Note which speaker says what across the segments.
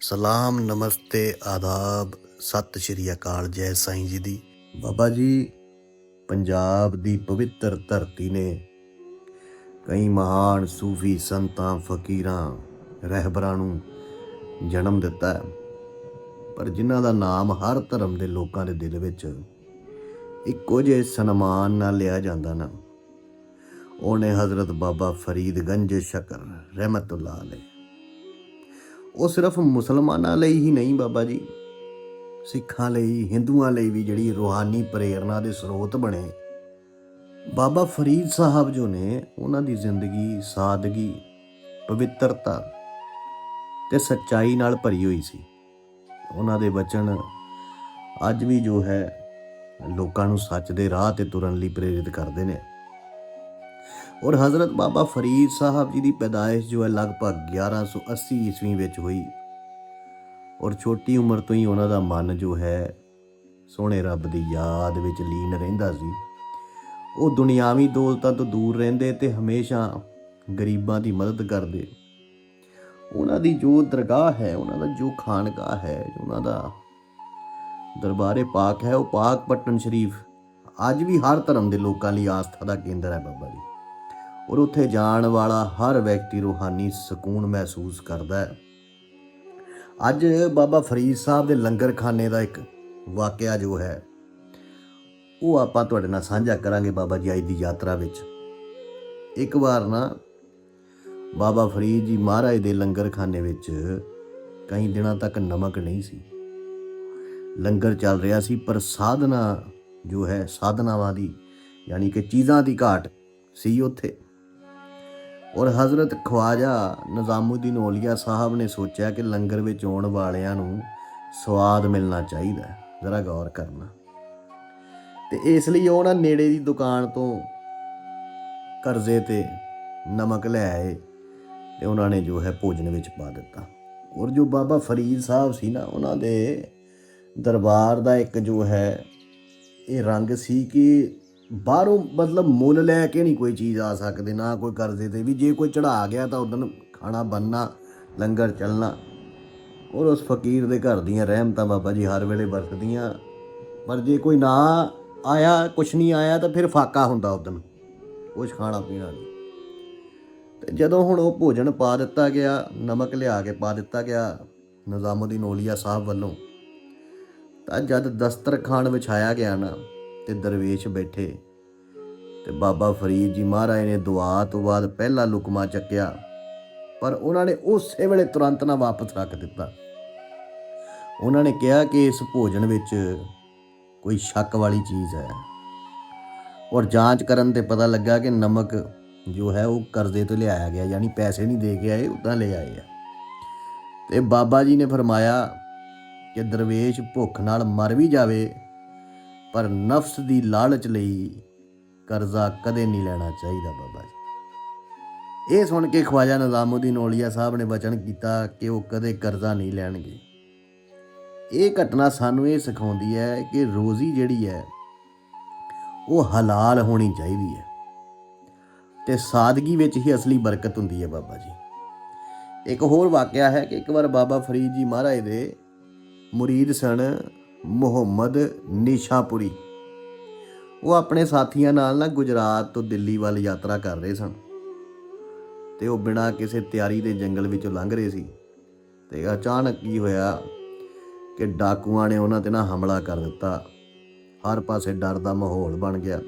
Speaker 1: ਸਲਾਮ, ਨਮਸਤੇ, ਆਦਾਬ, ਸਤਿ ਸ਼੍ਰੀ ਅਕਾਲ, ਜੈ ਸਾਈਂ ਜੀ ਦੀ। ਬਾਬਾ ਜੀ, ਪੰਜਾਬ ਦੀ ਪਵਿੱਤਰ ਧਰਤੀ ਨੇ ਕਈ ਮਹਾਨ ਸੂਫੀ ਸੰਤਾਂ, ਫਕੀਰਾਂ, ਰਹਿਬਰਾਂ ਨੂੰ ਜਨਮ ਦਿੱਤਾ ਪਰ ਜਿਨ੍ਹਾਂ ਦਾ ਨਾਮ ਹਰ ਧਰਮ ਦੇ ਲੋਕਾਂ ਦੇ ਦਿਲ ਵਿੱਚ ਇੱਕੋ ਜਿਹੇ ਸਨਮਾਨ ਨਾਲ ਲਿਆ ਜਾਂਦਾ ਨਾ। ਉਹਨੇ ਹਜ਼ਰਤ ਬਾਬਾ ਫਰੀਦ ਗੰਜ ਸ਼ਕਰ ਰਹਿਮਤੁল্লাਹ ਅਲੈਹ। ਉਹ ਸਿਰਫ ਮੁਸਲਮਾਨਾਂ ਲਈ ਹੀ ਨਹੀਂ ਬਾਬਾ ਜੀ, ਸਿੱਖਾਂ ਲਈ, ਹਿੰਦੂਆਂ ਲਈ ਵੀ ਜਿਹੜੀ ਰੂਹਾਨੀ ਪ੍ਰੇਰਣਾ ਦੇ ਸਰੋਤ ਬਣੇ। ਬਾਬਾ ਫਰੀਦ ਸਾਹਿਬ ਜੋ ਨੇ, ਉਹਨਾਂ ਦੀ ਜ਼ਿੰਦਗੀ ਸਾਦਗੀ, ਪਵਿੱਤਰਤਾ ਤੇ ਸੱਚਾਈ ਨਾਲ ਭਰੀ ਹੋਈ ਸੀ। ਉਹਨਾਂ ਦੇ ਬਚਨ ਅੱਜ ਵੀ ਜੋ ਹੈ ਲੋਕਾਂ ਨੂੰ ਸੱਚ ਦੇ ਰਾਹ ਤੇ ਤੁਰਨ ਲਈ ਪ੍ਰੇਰਿਤ ਕਰਦੇ ਨੇ। ਔਰ ਹਜ਼ਰਤ ਬਾਬਾ ਫਰੀਦ ਸਾਹਿਬ ਜੀ ਦੀ ਪੈਦਾਇਸ਼ ਜੋ ਹੈ ਲਗਭਗ 1180 ਈਸਵੀ ਵਿੱਚ ਹੋਈ। ਔਰ ਛੋਟੀ ਉਮਰ ਤੋਂ ਹੀ ਉਹਨਾਂ ਦਾ ਮਨ ਜੋ ਹੈ ਸੋਹਣੇ ਰੱਬ ਦੀ ਯਾਦ ਵਿੱਚ ਲੀਨ ਰਹਿੰਦਾ ਸੀ। ਉਹ ਦੁਨਿਆਵੀ ਦੌਲਤਾਂ ਤੋਂ ਦੂਰ ਰਹਿੰਦੇ ਤੇ ਹਮੇਸ਼ਾ ਗਰੀਬਾਂ ਦੀ ਮਦਦ ਕਰਦੇ। ਉਹਨਾਂ ਦੀ ਜੋ ਦਰਗਾਹ ਹੈ, ਉਹਨਾਂ ਦਾ ਜੋ ਖਾਨਗਾਹ ਹੈ, ਉਹਨਾਂ ਦਾ ਦਰਬਾਰੇ ਪਾਕ ਹੈ, ਉਹ ਪਾਕ ਪਟਨ ਸ਼ਰੀਫ ਅੱਜ ਵੀ ਹਰ ਧਰਮ ਦੇ ਲੋਕਾਂ ਲਈ ਆਸਥਾ ਦਾ ਕੇਂਦਰ ਹੈ ਬਾਬਾ ਜੀ। ਔਰ ਉੱਥੇ ਜਾਣ ਵਾਲਾ ਹਰ ਵਿਅਕਤੀ ਰੂਹਾਨੀ ਸਕੂਨ ਮਹਿਸੂਸ ਕਰਦਾ ਹੈ। ਅੱਜ ਬਾਬਾ ਫਰੀਦ ਸਾਹਿਬ ਦੇ ਲੰਗਰਖਾਨੇ ਦਾ ਇੱਕ ਵਾਕਿਆ ਜੋ ਹੈ, ਉਹ ਆਪਾਂ ਤੁਹਾਡੇ ਨਾਲ ਸਾਂਝਾ ਕਰਾਂਗੇ ਬਾਬਾ ਜੀ ਆਈ ਦੀ ਯਾਤਰਾ ਵਿੱਚ। ਇੱਕ ਵਾਰ ਨਾ ਬਾਬਾ ਫਰੀਦ ਜੀ ਮਹਾਰਾਜ ਦੇ ਲੰਗਰਖਾਨੇ ਵਿੱਚ ਕਈ ਦਿਨਾਂ ਤੱਕ ਨਮਕ ਨਹੀਂ ਸੀ। ਲੰਗਰ ਚੱਲ ਰਿਹਾ ਸੀ, ਪਰ ਸਾਧਨਾ ਜੋ ਹੈ, ਸਾਧਨਾਵਾਂ ਦੀ, ਯਾਨੀ ਕਿ ਚੀਜ਼ਾਂ ਦੀ ਘਾਟ ਸੀ ਉੱਥੇ। ਔਰ ਹਜ਼ਰਤ ਖਵਾਜਾ ਨਿਜ਼ਾਮੁਦੀਨ ਔਲੀਆ ਸਾਹਿਬ ਨੇ ਸੋਚਿਆ ਕਿ ਲੰਗਰ ਵਿੱਚ ਆਉਣ ਵਾਲਿਆਂ ਨੂੰ ਸਵਾਦ ਮਿਲਣਾ ਚਾਹੀਦਾ ਜ਼ਰਾ ਗੌਰ ਕਰਨਾ। ਤੇ ਇਸ ਲਈ ਉਹਨਾਂ ਨੇੜੇ ਦੀ ਦੁਕਾਨ ਤੋਂ ਕਰਜ਼ੇ ਤੇ ਨਮਕ ਲੈ ਆਏ ਤੇ ਉਹਨਾਂ ਨੇ ਜੋ ਹੈ ਭੋਜਨ ਵਿੱਚ ਪਾ ਦਿੱਤਾ। ਔਰ ਜੋ ਬਾਬਾ ਫਰੀਦ ਸਾਹਿਬ ਸੀ ਨਾ, ਉਹਨਾਂ ਦੇ ਦਰਬਾਰ ਦਾ ਇੱਕ ਜੋ ਹੈ, ਇਹ ਰੰਗ ਸੀ ਕਿ ਬਾਹਰੋਂ ਮਤਲਬ ਮੁੱਲ ਲੈ ਕੇ ਨਹੀਂ ਕੋਈ ਚੀਜ਼ ਆ ਸਕਦੇ, ਨਾ ਕੋਈ ਕਰਜ਼ੇ ਤੇ। ਵੀ ਜੇ ਕੋਈ ਚੜਾ ਗਿਆ ਤਾਂ ਉਦੋਂ ਖਾਣਾ ਬੰਨਣਾ ਲੰਗਰ ਚੱਲਣਾ। ਔਰ ਉਸ ਫਕੀਰ ਦੇ ਘਰ ਦੀਆਂ ਰਹਿਮਤਾਂ ਬਾਬਾ ਜੀ ਹਰ ਵੇਲੇ ਵਰਤਦੀਆਂ। ਪਰ ਜੇ ਕੋਈ ਨਾ ਆਇਆ, ਕੁਛ ਨਹੀਂ ਆਇਆ ਤਾਂ ਫਿਰ ਫਾਕਾ ਹੁੰਦਾ ਉਦੋਂ ਕੁਛ ਖਾਣਾ ਪੀਣਾ ਨਹੀਂ। ਤੇ ਜਦੋਂ ਹੁਣ ਉਹ ਭੋਜਨ ਪਾ ਦਿੱਤਾ ਗਿਆ, ਨਮਕ ਲਿਆ ਕੇ ਪਾ ਦਿੱਤਾ ਗਿਆ ਨਿਜ਼ਾਮੁਦੀਨ ਔਲੀਆ ਸਾਹਿਬ ਵੱਲੋਂ, ਤਾਂ ਜਦ ਦਸਤਰਖਾਨ ਵਿਛਾਇਆ ਗਿਆ ਨਾ ਤੇ ਦਰਵੇਸ਼ ਬੈਠੇ। ਤੇ ਬਾਬਾ ਫਰੀਦ ਜੀ ਮਹਾਰਾਜ ਨੇ ਦੁਆ ਤੋਂ ਬਾਅਦ ਪਹਿਲਾ ਲੁਕਮਾ ਚੱਕਿਆ। ਪਰ ਉਹਨਾਂ ਨੇ ਉਸੇ ਵੇਲੇ ਤੁਰੰਤ ਨਾ ਵਾਪਸ ਰੱਖ ਦਿੱਤਾ। ਉਹਨਾਂ ਨੇ ਕਿਹਾ ਕਿ ਇਸ ਭੋਜਨ ਵਿੱਚ ਕੋਈ ਸ਼ੱਕ ਵਾਲੀ ਚੀਜ਼ ਹੈ। ਔਰ ਜਾਂਚ ਕਰਨ ਤੇ ਪਤਾ ਲੱਗਾ ਕਿ ਨਮਕ ਜੋ ਹੈ ਉਹ ਕਰਜ਼ੇ ਤੋਂ ਲਿਆਇਆ ਗਿਆ, ਯਾਨੀ ਪੈਸੇ ਨਹੀਂ ਦੇ ਕੇ ਆਏ, ਉਦਾਂ ਲੈ ਆਏ ਆ। ਤੇ ਬਾਬਾ ਜੀ ਨੇ ਫਰਮਾਇਆ ਕਿ ਦਰਵੇਸ਼ ਭੁੱਖ ਨਾਲ ਮਰ ਵੀ ਜਾਵੇ ਪਰ ਨਫਸ ਦੀ ਲਾਲਚ ਲਈ ਕਰਜ਼ਾ ਕਦੇ ਨਹੀਂ ਲੈਣਾ ਚਾਹੀਦਾ ਬਾਬਾ ਜੀ। ਇਹ ਸੁਣ ਕੇ ਖਵਾਜਾ ਨਿਜ਼ਾਮੁਦੀਨ ਔਲੀਆ ਸਾਹਿਬ ਨੇ ਵਚਨ ਕੀਤਾ ਕਿ ਉਹ ਕਦੇ ਕਰਜ਼ਾ ਨਹੀਂ ਲੈਣਗੇ। ਇਹ ਘਟਨਾ ਸਾਨੂੰ ਇਹ ਸਿਖਾਉਂਦੀ ਹੈ ਕਿ ਰੋਜ਼ੀ ਜਿਹੜੀ ਹੈ, ਉਹ ਹਲਾਲ ਹੋਣੀ ਚਾਹੀਦੀ ਹੈ ਤੇ ਸਾਦਗੀ ਵਿੱਚ ਹੀ ਅਸਲੀ ਬਰਕਤ ਹੁੰਦੀ ਹੈ ਬਾਬਾ ਜੀ। ਇੱਕ ਹੋਰ ਵਾਕਿਆ ਹੈ ਕਿ ਇੱਕ ਵਾਰ ਬਾਬਾ ਫਰੀਦ ਜੀ ਮਹਾਰਾਜ ਦੇ ਮੁਰੀਦ ਸਨ ਮੁਹੰਮਦ ਨਿਸ਼ਾਪੁਰੀ। ਉਹ ਆਪਣੇ ਸਾਥੀਆਂ ਨਾਲ ਨਾ ਗੁਜਰਾਤ ਤੋਂ ਦਿੱਲੀ ਵੱਲ ਯਾਤਰਾ ਕਰ ਰਹੇ ਸਨ। ਤੇ ਉਹ ਬਿਨਾਂ ਕਿਸੇ ਤਿਆਰੀ ਦੇ ਜੰਗਲ ਵਿੱਚੋਂ ਲੰਘ ਰਹੇ ਸੀ। ਤੇ ਅਚਾਨਕ ਕੀ ਹੋਇਆ ਕਿ ਡਾਕੂਆਂ ਨੇ ਉਹਨਾਂ ਤੇ ਨਾ ਹਮਲਾ ਕਰ ਦਿੱਤਾ। ਹਰ ਪਾਸੇ ਡਰ ਦਾ ਮਾਹੌਲ ਬਣ ਗਿਆ।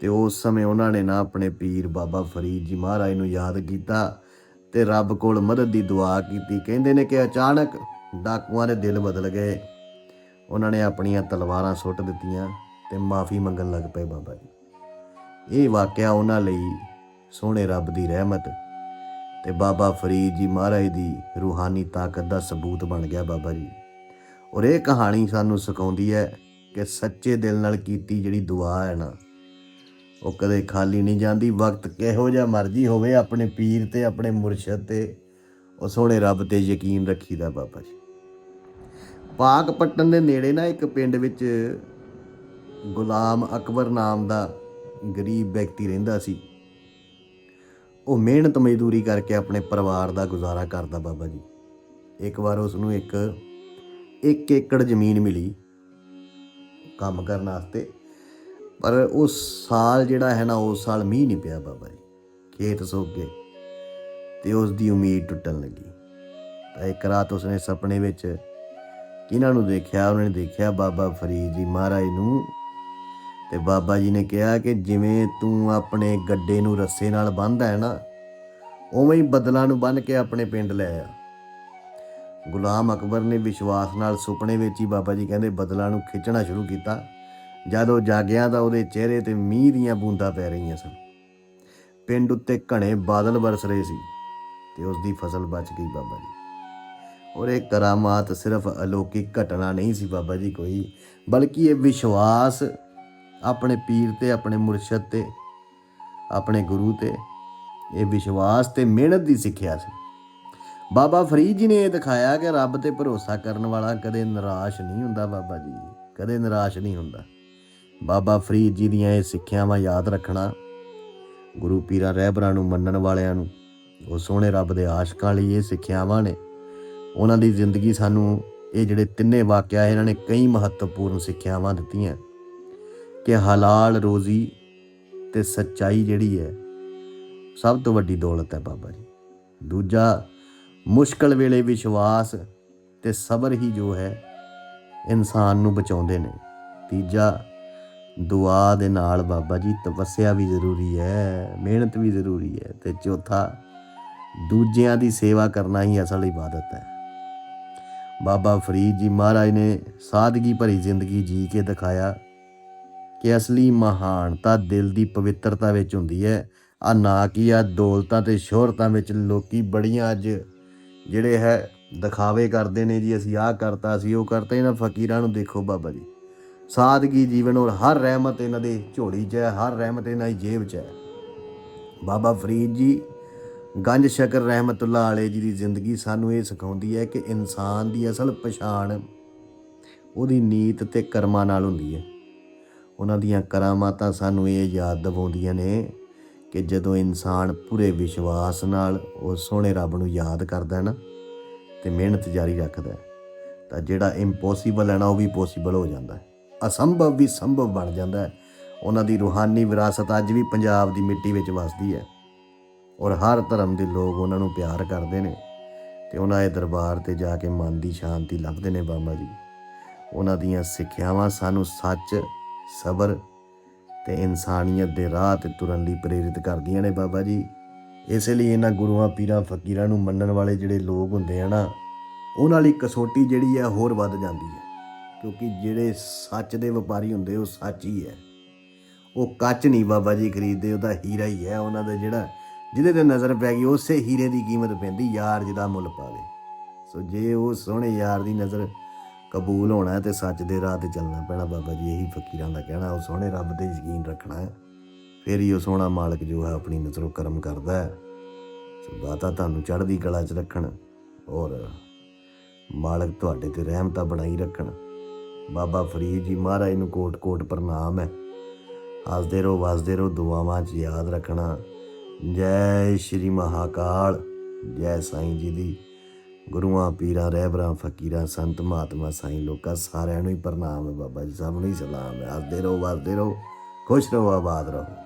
Speaker 1: ਤੇ ਉਸ ਸਮੇਂ ਉਹਨਾਂ ਨੇ ਨਾ ਆਪਣੇ ਪੀਰ ਬਾਬਾ ਫਰੀਦ ਜੀ ਮਹਾਰਾਜ ਨੂੰ ਯਾਦ ਕੀਤਾ ਤੇ ਰੱਬ ਕੋਲ ਮਦਦ ਦੀ ਦੁਆ ਕੀਤੀ। ਕਹਿੰਦੇ ਨੇ ਕਿ ਅਚਾਨਕ ਡਾਕੂਆਂ ਦੇ ਦਿਲ ਬਦਲ ਗਏ। ਉਹਨਾਂ ਨੇ ਆਪਣੀਆਂ ਤਲਵਾਰਾਂ ਸੁੱਟ ਦਿੱਤੀਆਂ ਤੇ ਮਾਫੀ ਮੰਗਣ ਲੱਗ ਪਏ ਬਾਬਾ ਜੀ। ਇਹ ਵਾਕਿਆ ਉਹਨਾਂ ਲਈ ਸੋਹਣੇ ਰੱਬ ਦੀ ਰਹਿਮਤ ਤੇ ਬਾਬਾ ਫਰੀਦ ਜੀ ਮਹਾਰਾਜ ਦੀ ਰੂਹਾਨੀ ਤਾਕਤ ਦਾ ਸਬੂਤ ਬਣ ਗਿਆ ਬਾਬਾ ਜੀ। ਔਰ ਇਹ ਕਹਾਣੀ ਸਾਨੂੰ ਸਿਖਾਉਂਦੀ ਹੈ ਕਿ ਸੱਚੇ ਦਿਲ ਨਾਲ ਕੀਤੀ ਜਿਹੜੀ ਦੁਆ ਹੈ ਨਾ, ਉਹ ਕਦੇ ਖਾਲੀ ਨਹੀਂ ਜਾਂਦੀ। ਵਕਤ ਕਿਹੋ ਜਿਹਾ ਮਰਜ਼ੀ ਹੋਵੇ, ਆਪਣੇ ਪੀਰ ਤੇ, ਆਪਣੇ ਮੁਰਸ਼ਦ ਤੇ, ਉਹ ਸੋਹਣੇ ਰੱਬ ਤੇ ਯਕੀਨ ਰੱਖੀਦਾ ਬਾਬਾ ਜੀ। ਪਾਕਪਟਨ ਦੇ ਨੇੜੇ ਨਾ ਇੱਕ ਪਿੰਡ ਵਿੱਚ ਗੁਲਾਮ ਅਕਬਰ ਨਾਮ ਦਾ ਗਰੀਬ ਵਿਅਕਤੀ ਰਹਿੰਦਾ ਸੀ। ਉਹ ਮਿਹਨਤ ਮਜ਼ਦੂਰੀ ਕਰਕੇ ਆਪਣੇ ਪਰਿਵਾਰ ਦਾ ਗੁਜ਼ਾਰਾ ਕਰਦਾ ਬਾਬਾ ਜੀ। ਇੱਕ ਵਾਰ ਉਸ ਨੂੰ ਇੱਕ ਇੱਕ ਏਕੜ ਜ਼ਮੀਨ ਮਿਲੀ ਕੰਮ ਕਰਨ ਵਾਸਤੇ। ਪਰ ਉਸ ਸਾਲ ਜਿਹੜਾ ਹੈ ਨਾ, ਉਸ ਸਾਲ ਮੀਂਹ ਨਹੀਂ ਪਿਆ ਬਾਬਾ ਜੀ, ਖੇਤ ਸੁੱਕ ਗਏ ਤੇ ਉਸ ਦੀ ਉਮੀਦ ਟੁੱਟਣ ਲੱਗੀ। ਤਾਂ ਇੱਕ ਰਾਤ ਉਸਨੇ ਸੁਪਨੇ ਵਿੱਚ ਕਿਹਨਾਂ ਨੂੰ ਦੇਖਿਆ, ਉਹਨਾਂ ਨੇ ਦੇਖਿਆ ਬਾਬਾ ਫਰੀਦ ਜੀ ਮਹਾਰਾਜ ਨੂੰ। ਤੇ ਬਾਬਾ ਜੀ ਨੇ ਕਿਹਾ ਕਿ ਜਿਵੇਂ ਤੂੰ ਆਪਣੇ ਗੱਡੇ ਨੂੰ ਰੱਸੇ ਨਾਲ ਬੰਨ੍ਹਦਾ ਹੈ ਨਾ, ਉਵੇਂ ਹੀ ਬਦਲਾਂ ਨੂੰ ਬੰਨ੍ਹ ਕੇ ਆਪਣੇ ਪਿੰਡ ਲੈ ਆ। ਗੁਲਾਮ ਅਕਬਰ ਨੇ ਵਿਸ਼ਵਾਸ ਨਾਲ ਸੁਪਨੇ ਵਿੱਚ ਹੀ ਬਾਬਾ ਜੀ ਕਹਿੰਦੇ ਬਦਲਾਂ ਨੂੰ ਖਿੱਚਣਾ ਸ਼ੁਰੂ ਕੀਤਾ। ਜਦ ਉਹ ਜਾਗਿਆ ਤਾਂ ਉਹਦੇ ਚਿਹਰੇ ਤੇ ਮੀਂਹ ਦੀਆਂ ਬੂੰਦਾਂ ਪੈ ਰਹੀਆਂ ਸਨ। ਪਿੰਡ ਉੱਤੇ ਘਣੇ ਬਾਦਲ ਵਰਸ ਰਹੇ ਸੀ ਤੇ ਉਸ ਦੀ ਫਸਲ ਬਚ ਗਈ ਬਾਬਾ ਜੀ। ਔਰ ਇਹ ਕਰਾਮਾਤ ਸਿਰਫ ਅਲੌਕਿਕ ਘਟਨਾ ਨਹੀਂ ਸੀ ਬਾਬਾ ਜੀ ਕੋਈ, ਬਲਕਿ ਇਹ ਵਿਸ਼ਵਾਸ ਆਪਣੇ ਪੀਰ ਤੇ, ਆਪਣੇ ਮੁਰਸ਼ਦ ਤੇ, ਆਪਣੇ ਗੁਰੂ ਤੇ, ਇਹ ਵਿਸ਼ਵਾਸ ਤੇ ਮਿਹਨਤ ਦੀ ਸਿੱਖਿਆ ਸੀ। ਬਾਬਾ ਫਰੀਦ ਜੀ ਨੇ ਇਹ ਦਿਖਾਇਆ ਕਿ ਰੱਬ ਤੇ ਭਰੋਸਾ ਕਰਨ ਵਾਲਾ ਕਦੇ ਨਿਰਾਸ਼ ਨਹੀਂ ਹੁੰਦਾ ਬਾਬਾ ਜੀ, ਕਦੇ ਨਿਰਾਸ਼ ਨਹੀਂ ਹੁੰਦਾ। ਬਾਬਾ ਫਰੀਦ ਜੀ ਦੀਆਂ ਇਹ ਸਿੱਖਿਆਵਾਂ ਯਾਦ ਰੱਖਣਾ, ਗੁਰੂ ਪੀਰਾਂ ਰਹਿਬਰਾਂ ਨੂੰ ਮੰਨਣ ਵਾਲਿਆਂ ਨੂੰ, ਉਹ ਸੋਹਣੇ ਰੱਬ ਦੇ ਆਸ਼ਕਾਂ ਲਈ ਇਹ ਸਿੱਖਿਆਵਾਂ ਨੇ। ਉਹਨਾਂ ਦੀ ਜ਼ਿੰਦਗੀ ਸਾਨੂੰ ਇਹ ਜਿਹੜੇ ਤਿੰਨੇ ਵਾਕਿਆ ਇਹਨਾਂ ਨੇ ਕਈ ਮਹੱਤਵਪੂਰਨ ਸਿੱਖਿਆਵਾਂ ਦਿੱਤੀਆਂ ਕਿ ਹਲਾਲ ਰੋਜ਼ੀ ਤੇ ਸੱਚਾਈ ਜਿਹੜੀ ਹੈ ਸਭ ਤੋਂ ਵੱਡੀ ਦੌਲਤ ਹੈ ਬਾਬਾ ਜੀ। ਦੂਜਾ, ਮੁਸ਼ਕਲ ਵੇਲੇ ਵਿਸ਼ਵਾਸ ਤੇ ਸਬਰ ਹੀ ਜੋ ਹੈ ਇਨਸਾਨ ਨੂੰ ਬਚਾਉਂਦੇ ਨੇ। ਤੀਜਾ, ਦੁਆ ਦੇ ਨਾਲ ਬਾਬਾ ਜੀ ਤਪੱਸਿਆ ਵੀ ਜ਼ਰੂਰੀ ਹੈ, ਮਿਹਨਤ ਵੀ ਜ਼ਰੂਰੀ ਹੈ ਤੇ ਚੌਥਾ, ਦੂਜਿਆਂ ਦੀ ਸੇਵਾ ਕਰਨਾ ਹੀ ਅਸਲ ਇਬਾਦਤ ਹੈ। ਬਾਬਾ ਫਰੀਦ ਜੀ ਮਹਾਰਾਜ ਨੇ ਸਾਦਗੀ ਭਰੀ ਜ਼ਿੰਦਗੀ ਜੀ ਕੇ ਦਿਖਾਇਆ ਕਿ ਅਸਲੀ ਮਹਾਨਤਾ ਦਿਲ ਦੀ ਪਵਿੱਤਰਤਾ ਵਿੱਚ ਹੁੰਦੀ ਹੈ। ਆ ਨਾ ਕਿ ਆ, ਦੌਲਤਾਂ ਤੇ ਸ਼ੋਹਰਤਾਂ ਵਿੱਚ ਲੋਕੀ ਬੜੀਆਂ ਅੱਜ ਜਿਹੜੇ ਹੈ ਦਿਖਾਵੇ ਕਰਦੇ ਨੇ ਜੀ, ਅਸੀਂ ਆਹ ਕਰਤਾ, ਅਸੀਂ ਉਹ ਕਰਤਾ, ਇਹਨਾਂ ਫਕੀਰਾਂ ਨੂੰ ਦੇਖੋ ਬਾਬਾ ਜੀ। ਸਾਦਗੀ ਜੀਵਨ ਔਰ ਹਰ ਰਹਿਮਤ ਇਹਨਾਂ ਦੇ ਝੋਲੀ 'ਚ ਹੈ, ਹਰ ਰਹਿਮਤ ਇਹਨਾਂ ਦੀ ਜੇਬ 'ਚ ਹੈ। ਬਾਬਾ ਫਰੀਦ ਜੀ ਗੰਜ ਸ਼ਕਰ ਰਹਿਮਤੁল্লাহ ਵਾਲੇ ਜੀ ਦੀ ਜ਼ਿੰਦਗੀ ਸਾਨੂੰ ਇਹ ਸਿਖਾਉਂਦੀ ਹੈ ਕਿ ਇਨਸਾਨ ਦੀ ਅਸਲ ਪਛਾਣ ਉਹਦੀ ਨੀਤ ਤੇ ਕਰਮਾਂ ਨਾਲ ਹੁੰਦੀ ਹੈ। ਉਹਨਾਂ ਦੀਆਂ ਕਰਾਮਾਤਾਂ ਸਾਨੂੰ ਇਹ ਯਾਦ ਦਿਵਾਉਂਦੀਆਂ ਨੇ ਕਿ ਜਦੋਂ ਇਨਸਾਨ ਪੂਰੇ ਵਿਸ਼ਵਾਸ ਨਾਲ ਉਹ ਸੋਹਣੇ ਰੱਬ ਨੂੰ ਯਾਦ ਕਰਦਾ ਨਾ ਤੇ ਮਿਹਨਤ ਜਾਰੀ ਰੱਖਦਾ ਹੈ, ਤਾਂ ਜਿਹੜਾ ਇੰਪੋਸੀਬਲ ਹੈ ਨਾ, ਉਹ ਵੀ ਪੋਸੀਬਲ ਹੋ ਜਾਂਦਾ ਹੈ। ਅਸੰਭਵ ਵੀ ਸੰਭਵ ਬਣ ਜਾਂਦਾ ਹੈ। ਉਹਨਾਂ ਦੀ ਰੂਹਾਨੀ ਵਿਰਾਸਤ ਅੱਜ ਵੀ ਪੰਜਾਬ ਦੀ ਮਿੱਟੀ ਵਿੱਚ ਵਸਦੀ ਹੈ। ਔਰ ਹਰ ਧਰਮ ਦੇ ਲੋਕ ਉਹਨਾਂ ਨੂੰ ਪਿਆਰ ਕਰਦੇ ਨੇ ਤੇ ਉਹਨਾਂ ਦੇ ਦਰਬਾਰ ਤੇ ਜਾ ਕੇ ਮਨ ਦੀ ਸ਼ਾਂਤੀ ਲੱਭਦੇ ਨੇ ਬਾਬਾ ਜੀ। ਉਹਨਾਂ ਦੀਆਂ ਸਿੱਖਿਆਵਾਂ ਸਾਨੂੰ ਸੱਚ, ਸਬਰ ਤੇ ਇਨਸਾਨੀਅਤ ਦੇ ਰਾਹ ਤੇ ਤੁਰਨ ਲਈ ਪ੍ਰੇਰਿਤ ਕਰਦੀਆਂ ਨੇ ਬਾਬਾ ਜੀ। ਇਸੇ ਲਈ ਇਹਨਾਂ ਗੁਰੂਆਂ, ਪੀਰਾਂ, ਫਕੀਰਾਂ ਨੂੰ ਮੰਨਣ ਵਾਲੇ ਜਿਹੜੇ ਲੋਕ ਹੁੰਦੇ ਆ ਨਾ, ਉਹਨਾਂ ਲਈ ਕਸੋਟੀ ਜਿਹੜੀ ਹੈ ਹੋਰ ਵੱਧ ਜਾਂਦੀ ਹੈ। ਕਿਉਂਕਿ ਜਿਹੜੇ ਸੱਚ ਦੇ ਵਪਾਰੀ ਹੁੰਦੇ, ਉਹ ਸੱਚ ਹੀ ਹੈ। ਉਹ ਕੱਚ ਨਹੀਂ ਬਾਬਾ ਜੀ ਖਰੀਦਦੇ, ਉਹਦਾ ਹੀਰਾ ਹੀ ਹੈ। ਉਹਨਾਂ ਦਾ ਜਿਹੜਾ ਜਿਹਦੇ ਤੇ ਨਜ਼ਰ ਪੈ ਗਈ, ਉਸੇ ਹੀਰੇ ਦੀ ਕੀਮਤ ਪੈਂਦੀ, ਯਾਰ ਜਿਹਦਾ ਮੁੱਲ ਪਾਵੇ। ਸੋ ਜੇ ਉਹ ਸੋਹਣੇ ਯਾਰ ਦੀ ਨਜ਼ਰ ਕਬੂਲ ਹੋਣਾ ਹੈ, ਤੇ ਸੱਚ ਦੇ ਰਾਹ ਤੇ ਚੱਲਣਾ ਪੈਣਾ। ਬਾਬਾ ਜੀ ਇਹੀ ਫਕੀਰਾਂ ਦਾ ਕਹਿਣਾ, ਉਹ ਸੋਹਣੇ ਰੱਬ ਤੇ ਯਕੀਨ ਰੱਖਣਾ ਹੈ। ਫਿਰ ਹੀ ਉਹ ਸੋਹਣਾ ਮਾਲਕ ਜੋ ਹੈ, ਆਪਣੀ ਨਜ਼ਰੋਂ ਕਰਮ ਕਰਦਾ ਹੈ। ਸੋ ਦਾਤਾ ਤੁਹਾਨੂੰ ਚੜ੍ਹਦੀ ਕਲਾ 'ਚ ਰੱਖਣ, ਔਰ ਮਾਲਕ ਤੁਹਾਡੇ ਤੇ ਰਹਿਮਤਾਂ ਬਣਾਈ ਰੱਖਣ। ਬਾਬਾ ਫਰੀਦ ਜੀ ਮਹਾਰਾਜ ਨੂੰ ਕੋਟ ਕੋਟ ਪ੍ਰਣਾਮ ਹੈ। ਹੱਸਦੇ ਰਹੋ, ਵਸਦੇ ਰਹੋ, ਦੁਆਵਾਂ 'ਚ ਯਾਦ ਰੱਖਣਾ। ਜੈ ਸ਼੍ਰੀ ਮਹਾਕਾਲ। ਜੈ ਸਾਈਂ ਜੀ ਦੀ। ਗੁਰੂਆਂ, ਪੀਰਾਂ, ਰਹਿਬਰਾਂ, ਫਕੀਰਾਂ, ਸੰਤ, ਮਹਾਤਮਾ ਸਾਈਂ ਲੋਕਾਂ ਸਾਰਿਆਂ ਨੂੰ ਹੀ ਪ੍ਰਣਾਮ ਹੈ ਬਾਬਾ ਜੀ। ਸਭ ਨੂੰ ਹੀ ਸਲਾਮ ਹੈ। ਹੱਸਦੇ ਰਹੋ, ਵਸਦੇ ਰਹੋ, ਖੁਸ਼ ਰਹੋ, ਆਬਾਦ ਰਹੋ।